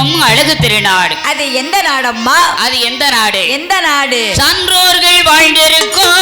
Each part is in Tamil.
போரடிக்கும் அழகு திருநாடு. அது எந்த நாடம்மா? அது எந்த நாடு? எந்த நாடு? சான்றோர்கள் வாழ்ந்திருக்கும்.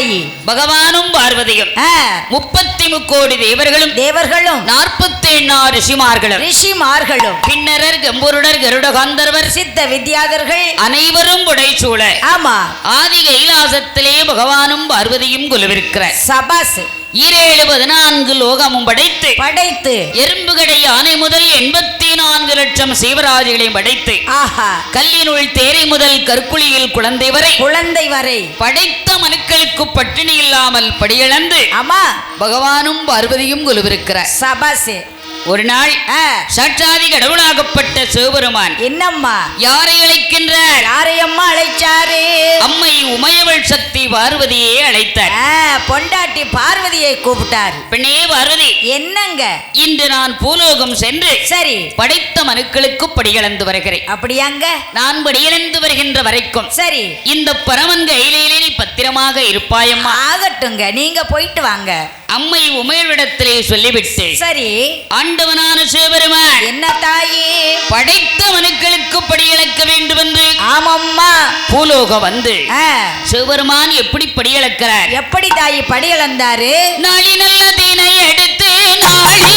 என்னதாயி பகவானும் பார்வதியும் முப்பத்தி முக்கோடி தேவர்களும் தேவர்களும். நாற்பத்தி எண்ணாறு ரிஷிமார்களும். ரிஷிமார்களும். பின்னரர் கம்புருடர் கருட கந்தர்வர் சித்த வித்யாதர்கள். அனைவரும் புடைசூழ ஆமா. ஆதி கைலாசத்திலே பகவானும் பார்வதியும் குலுவிருக்கிறார். சபாஸ் ஈரேழு பதினான்கு லோகமும் படைத்து படைத்து. எறும்புகடை யானை முதல் எண்பத்தி நான்கு லட்சம் சீவராஜிகளையும் படைத்து ஆஹா. கல்லினுள் தேரை முதல் கற்குழியில் குழந்தை வரை குழந்தை வரை. படைத்த மனுக்களுக்கு பட்டினி இல்லாமல் படியிழந்து ஆமா பகவானும் பார்வதியும் குலுவிருக்கிறார். சபாஸ் ஒரு நாள் சாட்சாதி கடவுளாகப்பட்ட சிவபெருமான் என்னம்மா? யாரை அழைக்கின்றார்? யாரையம்மா அழைச்சாரு? அம்மை சக்தி பார்வதியே அழைத்தார். பொண்டாட்டி பார்வதியை கூப்பிட்டாரு. பெண்ணே பார்வதி என்னங்க? இன்று நான் பூலோகம் சென்று சரி. படைத்த மனுக்களுக்கு படிகளந்து வருகிறேன். அப்படியாங்க? நான் படிகளந்து வருகின்ற வரைக்கும் சரி. இந்த பரமன் கையிலே நீ பத்திரமாக இருப்பாயம்மா. ஆகட்டுங்க நீங்க போயிட்டு வாங்க. அம்மை உமையவிடத்திலே சொல்லிவிட்டு சரி. ஆண்டவனான சிவபெருமான் என்ன தாயி? படைத்த மனுக்களுக்கு படியளக்க வேண்டும் என்று ஆமம்மா. பூலோகம் வந்து சிவபெருமான் எப்படி படியளக்கிறார் எப்படி தாயி படியளந்தாரு நாளி நல்லதினை எடுத்து நாளி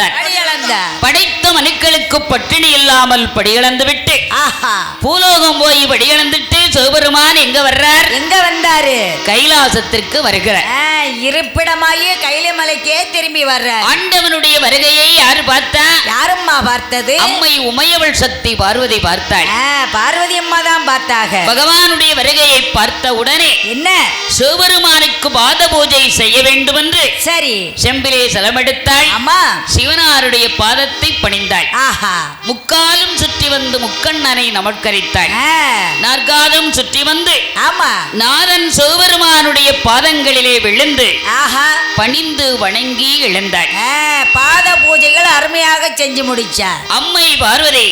படியளந்த படைத்த மனுக்களுக்கு பட்டினி இல்லாமல் படியிழந்து விட்டு பூலோகம் போய் படியிழந்துட்டு சிவபெருமான் எங்க வர்றார்? எங்க வந்தாரு? கைலாசத்திற்கு வருகிறார். இருப்பிடமாகிய கைலமலைக்கே திரும்பி வர்ற. ஆண்டவனுடைய வருகையை யாரு பார்த்தா யாரும்மா பார்த்தது? அம்மை உமையவள் சக்தி பார்வதி பார்த்தாள். பார்வதி அம்மா தான் பார்த்தாக. பகவானுடைய வருகையை பார்த்த உடனே என்ன? சிவபெருமானுக்கு பாத பூஜை செய்ய வேண்டும் என்று சரி. செம்பிலே செலமெடுத்தாள். அம்மா சிவனாருடைய பாதத்தை பணிந்தாள். ஆஹா. முக்காலும் சுற்றி வந்து முக்கண்ணனை நமஸ்கரித்தாள் ஆ, நாற்காலம் சுற்றி வந்து ஆமா. நாதன் சிவபெருமானுடைய பாதங்களிலே விழுந்து ஆஹா. பணிந்து வணங்கி எழுந்தாள். பாத பூஜைகள் அருமையாக செஞ்சு முடிச்சா. அம்மை பார்வதி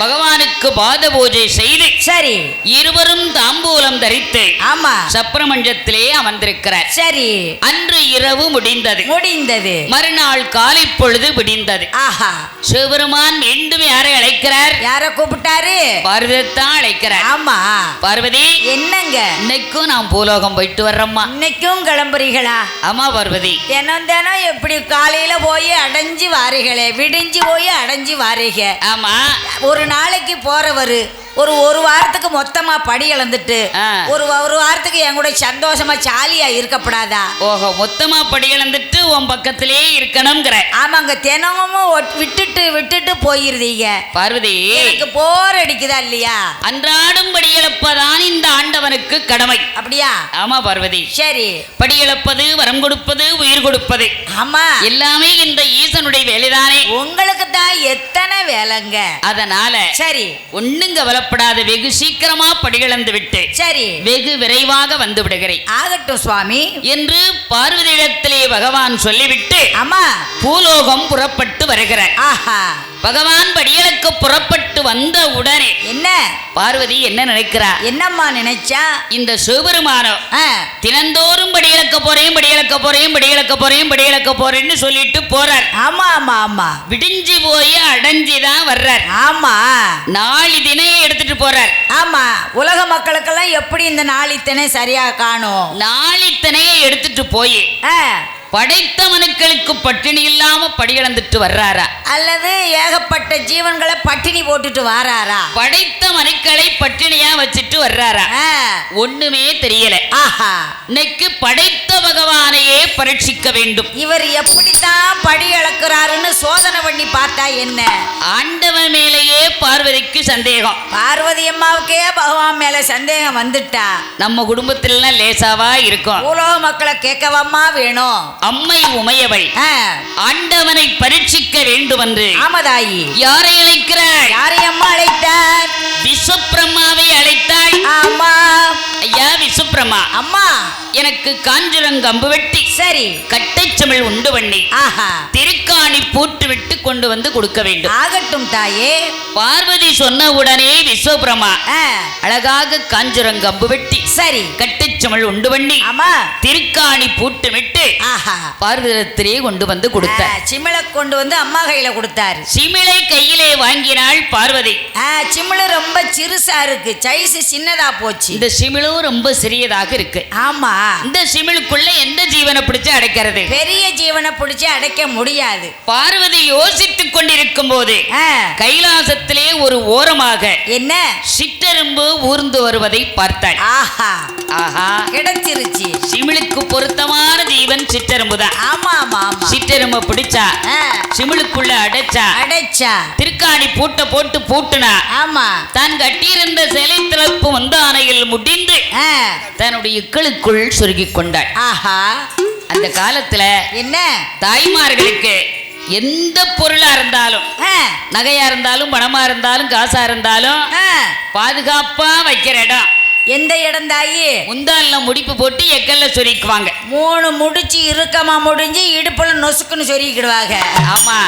பகவானுக்கு பாத பூஜை செய்து சரி. இருவரும் தாம்பூலம் தரித்து ஆமா. சப்ரமஞ்சத்திலே அமர்ந்திருக்கிறார். சரி. அன்று இரவு முடிந்தது. முடிந்தது. மறுநாள் காலை பொழுது விடிந்தது. ஆஹா. சிவபெருமான் மீண்டும் யாரை அழைக்கிறார்? யார கூப்பிட்டாரு? பார்வதித்தான் அழைக்கிறார். ஆமா. பார்வதி என்னங்க? இன்னைக்கும் நான் பூலோகம் போயிட்டு வர்றேம்மா. இன்னைக்கும் கிளம்புறீங்களா? ஆமா பார்வதி. தினம் தினம் எப்படி காலையில போய் அடைஞ்சு வாரீங்களே? விடிஞ்சு போய் அடைஞ்சு வாரீங்க. ஆமா. ஒரு நாளைக்கு போறவரு. ஒரு ஒரு வாரத்துக்கு மொத்தமா படி இழந்துட்டு. ஒரு ஒரு வாரத்துக்கு என் கூட சந்தோஷமா ஜாலியா இருக்கப்படாதா? ஓஹோ மொத்தமா படியிழந்துட்டு உன் பக்கத்திலே இருக்கணுங்கிற ஆமாங்க தினமும் விட்டுட்டு விட்டுட்டு போயிருந்தீங்க பார்வதி. எனக்கு போர் அடிக்குதா இல்லையா? அன்றாடும் படியிழப்பதான் இந்த ஆண்டவனுக்கு கடமை. அப்படியா? ஆமா பார்வதி. சரி. படியிழப்பது வரம் கொடுப்பது உயிர் கொடுப்பது. ஆமா. எல்லாமே இந்த ஈசனுடைய வேலைதானே. உங்களுக்கு தான் எத்தனை வேலைங்க? அதனால சரி. ஒண்ணும் கவலைப்படாத வெகு சீக்கிரமா படியிழந்து விட்டு சரி. வெகு விரைவாக வந்து விடுகிறேன். ஆகட்டும் சுவாமி. என்று பார்வதியிடத்திலே பகவான் சொல்லிவிட்டு ஆமா பூலோகம் புறப்பட்டு வருகிறார். ஆஹா. பகவான் படியலுக்க புறப்பட்டு வந்த உடனே என்ன? பார்வதி என்ன நினைக்கிறா? என்னம்மா நினைச்சா? இந்த சிவபெருமானோ தினந்தோறும் படியலக்க போறேன் படியலக்க போறேன் படியலக்க போறேன் படியலக்க போறேன்னு சொல்லிட்டு போறார். ஆமா ஆமா ஆமா. விடிஞ்சு போய் அடைஞ்சு தான் வர்றார். ஆமா. நாளி தினையை எடுத்துட்டு போறார். ஆமா. உலக மக்களுக்கெல்லாம் எப்படி இந்த நாளித்தனை சரியா காணும்? நாளி தினையை எடுத்துட்டு போய் படைத்த மனுக்களுக்கு பட்டினி இல்லாம படியிழந்துட்டு வர்றாரா? அல்லது ஏகப்பட்ட ஜீவன்களை பட்டினி போட்டுட்டு வாராரா? படைத்த மனுக்களை பட்டினியா வச்சுட்டு வர்றாரா? ஒண்ணுமே தெரியல. ஆஹா. இன்னைக்கு படைத்த பகவானையே பரீட்சிக்க வேண்டும். இவர் எப்படித்தான் படி இழக்கிறாருன்னு சோதனை பண்ணி பார்த்தா என்ன? ஆண்டவன் மேலேயே பார்வதிக்கு சந்தேகம். பார்வதி அம்மாவுக்கே பகவான் மேல சந்தேகம் வந்துட்டா? நம்ம குடும்பத்துல லேசாவா இருக்கும். உலக மக்களை கேட்கவாம்மா வேணும். அம்மை உமையவள். ஆண்டவனை பரீட்சிக்க வேண்டும் என்று ஆமதாயி. யாரை அழைக்கிறாள் யாரை அம்மா அழைத்தார்? விஸ்வபிரம்மாவை அழைத்தாள் ஆமா. ஐயா விஸ்வபிரம்மா அம்மா. எனக்கு காஞ்சுரங்கம்பு வெட்டி சரி. கட்டைச்சமிழ் உண்டு பண்ணி ஆஹா. திருக்காணி பூட்டு விட்டு கொண்டு வந்து கொடுக்க வேண்டும். ஆகட்டும் தாயே. பார்வதி சொன்ன உடனே விஸ்வபிரம்மா ஆ, அழகாக காஞ்சுரங்கம்பு வெட்டி சரி. கட்டைச்சமிழ் உண்டு பண்ணி. ஆமா. திருக்காணி பூட்டு விட்டு ஆஹா. பார்வதிடத்திலே கொண்டு வந்து கொடுத்தார் சிமிழை கொண்டு வந்து அம்மா கையில கொடுத்தாரு. சிமிழை கையிலே வாங்கினாள் பார்வதி. ஆ, சிமிழு ரொம்ப சிறுசா இருக்கு. சைஸ் சின்னதா போச்சு. இந்த சிமிழும் ரொம்ப சிறியதாக இருக்கு. ஆமா. இந்த சிமிழுக்குள்ள எந்த ஜீவனை பிடிச்சு அடைக்கிறது? பெரிய ஜீவனை பிடிச்சு அடைக்க முடியாது. பார்வதி யோசித்துக் கொண்டிருக்கும் போது கைலாசத்திலே ஒரு ஓரமாக என்ன? சிற்றெரும்பு ஊர்ந்து வருவதை பார்த்தாள். ஆஹா. ஆஹா. கிடைச்சிருச்சு. சிமிழுக்கு பொருத்தமான ஜீவன் சிற்றெரும்புதான். ஆமா ஆமா ஆமா சிற்றெரும்ப பிடிச்சா சிமிழுக்குள்ள அடைச்சா அடைச்சா. திருக்காணி பூட்ட போட்டு பூட்டுனா ஆமா. தான் கட்டியிருந்த சிலை திறப்பு வந்தானையில் முடிந்து ஆ, தன்னுடைய இக்களுக்குள் சுருகிக் கொண்டாள். ஆஹா. அந்த காலத்துல என்ன? தாய்மார்களுக்கு எந்த பொருளா இருந்தாலும் நகையா இருந்தாலும் பணமா இருந்தாலும் காசா இருந்தாலும் பாதுகாப்பா வைக்கிற இடம். எந்த இடம் தாயி? முந்தால்ல முடிப்பு போட்டு எக்கல்ல சொரிக்குவாங்க. மூணு முடிச்சு இறுக்கமா முடிஞ்சு இடுப்புல நொசுக்குன்னு சொருகிக்கிடுவாங்க ஆமா.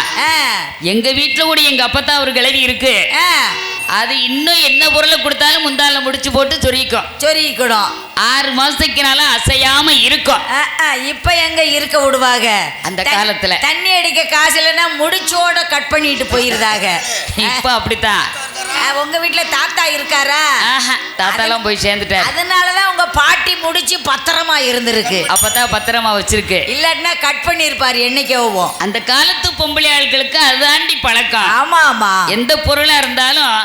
எங்க வீட்டுல கூட எங்க அப்பத்தா ஒரு கிளவி இருக்கு. அது இன்னும் என்ன பொருளை கொடுத்தாலும் முந்தால முடிச்சு போட்டு சொரிக்கும். சொருகிக்கிடும் ஆறு மாசத்துக்குனாலும் அசையாம இருக்கும். இப்ப எங்க இருக்க விடுவாங்க? அந்த காலத்துல. தண்ணி அடிக்க காசு இல்லைன்னா முடிச்சோட கட் பண்ணிட்டு போயிருதாக இப்ப அப்படித்தான். உங்க வீட்டுல தாத்தா இருக்காரா? ஆஹா தாத்தாலாம் போய் சேர்ந்துட்டார். அதனாலதான் உங்க பாட்டி முடிச்சு பத்திரமா இருந்திருக்கு. அப்பதான் பத்திரமா வச்சிருக்கு. இல்லாட்டினா கட் பண்ணிருப்பாரு என்னைக்கோவும் அந்த காலத்து பொம்பளை ஆட்களுக்கு அதாண்டி பழக்கம். ஆமா ஆமா எந்த பொருளா இருந்தாலும்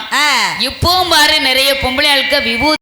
இப்பவும் பாரு நிறைய பொம்பளை ஆட்க விபூதி